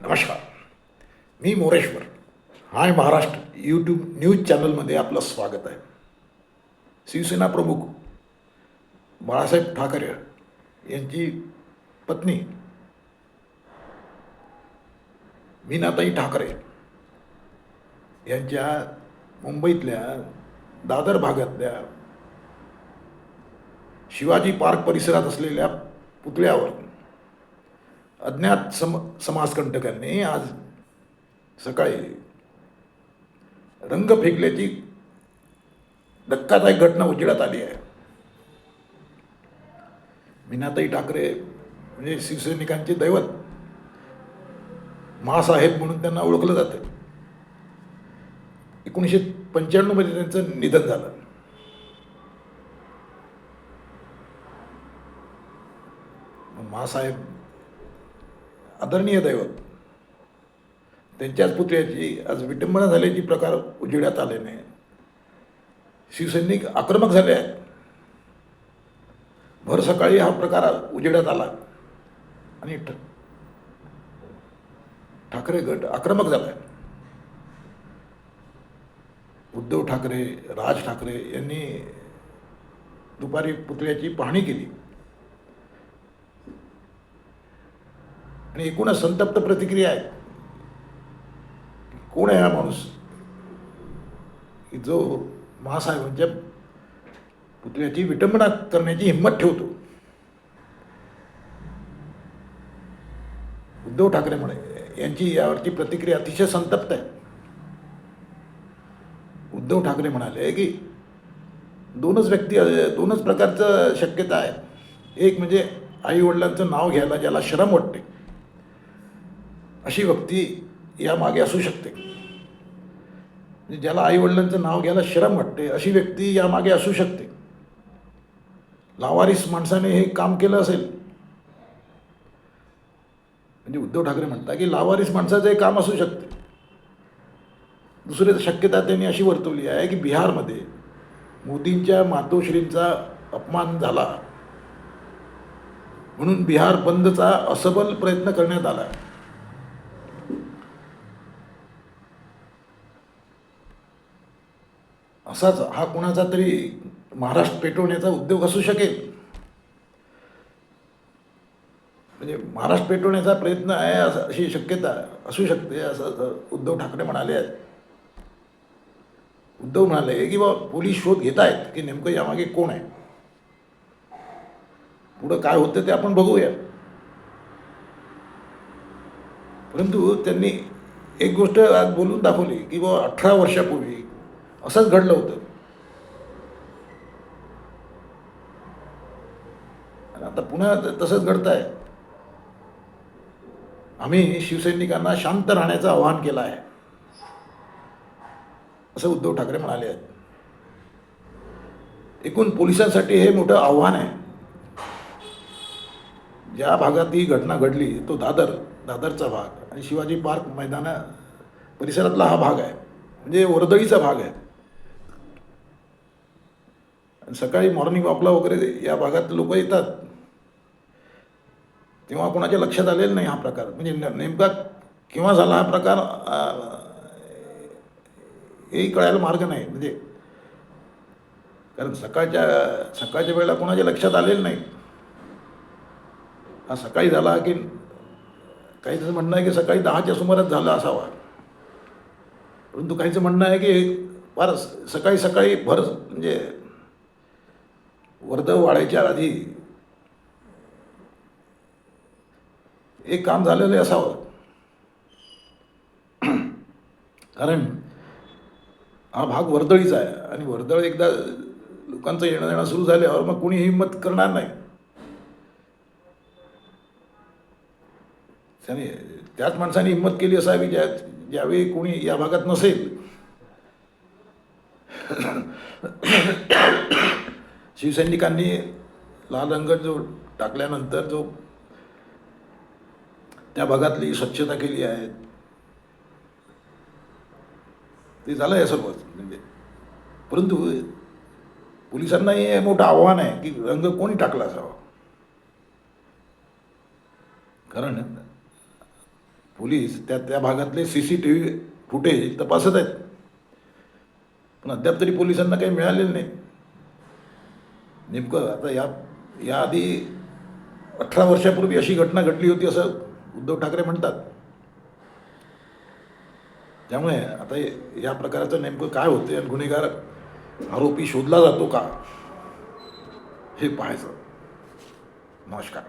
नमस्कार. मी Moreshwar. Hi Maharashtra YouTube news चॅनलमध्ये आपलं स्वागत आहे. शिवसेना प्रमुख बाळासाहेब ठाकरे यांची पत्नी मीनाताई ठाकरे यांच्या मुंबईतल्या दादर भागातल्या शिवाजी पार्क परिसरात असलेल्या पुतळ्यावर अज्ञात सम समाजकंटकांनी आज सकाळी रंग फेकल्याची धक्कादायक घटना उजेडात आली आहे. मीनाताई ठाकरे म्हणजे शिवसैनिकांचे दैवत महासाहेब म्हणून त्यांना ओळखलं जातं. एकोणीसशे पंच्याण्णवमध्ये त्यांचं निधन झालं. महासाहेब आदरणीय दैवत त्यांच्याच पुतळ्याची आज विटंबना झाल्याची प्रकार उजेड्यात नाही शिवसैनिक आक्रमक झाले आहेत. भर सकाळी हा प्रकार उजेड्यात आला. आणि ठ- ठाकरे गट आक्रमक झाला उद्धव ठाकरे राज ठाकरे यांनी दुपारी पुतळ्याची पाहणी केली. आणि एकूणच संतप्त प्रतिक्रिया आहे कोण आहे हा माणूस? जो महासाहेबांच्या पुतळ्याची विटंबना करण्याची हिंमत ठेवतो. उद्धव ठाकरे म्हणे यांची यावरची प्रतिक्रिया अतिशय संतप्त आहे. उद्धव ठाकरे म्हणाले की दोनच व्यक्ती दोनच प्रकारचं शक्यता आहे. एक म्हणजे आई वडिलांचं नाव घ्यायला ज्याला शरम वाटते. अशी व्यक्ती यामागे असू शकते. म्हणजे ज्याला आईवडिलांचं नाव घ्यायला शरम वाटते अशी व्यक्ती यामागे असू शकते. लावारिस माणसाने हे काम केलं असेल. म्हणजे उद्धव ठाकरे म्हणतात की लावारिस माणसाचं हे काम असू शकते. दुसरी शक्यता त्यांनी अशी वर्तवली आहे की बिहारमध्ये मोदींच्या मातोश्रींचा अपमान झाला. म्हणून बिहार बंदचा असबल प्रयत्न करण्यात आला. असाच हा कोणाचा तरी महाराष्ट्र पेटवण्याचा उद्योग असू शकेल. म्हणजे महाराष्ट्र पेटवण्याचा प्रयत्न आहे असं अशी शक्यता असू शकते असं उद्धव ठाकरे म्हणाले आहेत. उद्धव म्हणाले की बा पोलीस शोध घेत आहेत की नेमकं यामागे कोण आहे? पुढं काय होतं ते आपण बघूया. परंतु त्यांनी एक गोष्ट आज बोलून दाखवली की बा अठरा वर्षापूर्वी असंच घडलं होतं. आणि आता पुन्हा तसंच घडत आहे आम्ही शिवसैनिकांना शांत राहण्याचं आवाहन केलं आहे. असं उद्धव ठाकरे म्हणाले आहेत. एकूण पोलिसांसाठी हे मोठं आव्हान आहे. ज्या भागात ही घटना घडली तो दादर दादरचा भाग. आणि शिवाजी पार्क मैदाना परिसरातला हा भाग आहे. म्हणजे वर्दळीचा भाग आहे. सकाळी मॉर्निंग वॉकला वगैरे या भागात लोक येतात. तेव्हा कोणाच्या लक्षात आलेलं नाही हा प्रकार. म्हणजे न- नेमका केव्हा झाला हा प्रकार हेही कळायला मार्ग नाही. म्हणजे कारण सकाळच्या सकाळच्या वेळेला कोणाच्या लक्षात आलेलं नाही. हा सकाळी झाला की काहीचं म्हणणं आहे की सकाळी दहाच्या सुमारास झाला असावा. परंतु काहीचं म्हणणं आहे की फार सकाळी सकाळी भर म्हणजे वर्दळ वाढायच्या आधी एक काम झालेलं असावं. कारण हा भाग वर्दळीचा आहे आणि वर्दळ एकदा लोकांचं येणं जाणं सुरू झाल्यावर मग कोणी हिंमत करणार नाही. त्याने त्याच माणसाने हिंमत केली असावी ज्या ज्यावेळी कोणी या भागात नसेल. शिवसैनिकांनी लाल रंग जो टाकल्यानंतर जो त्या भागातली स्वच्छता केली आहे ते झालं आहे सर्व म्हणजे परंतु पोलिसांना हे मोठं आव्हान आहे की रंग कोणी टाकला असावा? कारण पोलीस त्या त्या भागातले C C T V footage तपासत आहेत. पण अद्याप तरी पोलिसांना काही मिळालेलं नाही. नेमकं आता या याआधी अठरा वर्षापूर्वी अशी घटना घडली होती असं उद्धव ठाकरे म्हणतात. त्यामुळे आता या प्रकाराचं नेमकं काय होते आणि गुन्हेगार आरोपी शोधला जातो का हे पाहायचं. नमस्कार.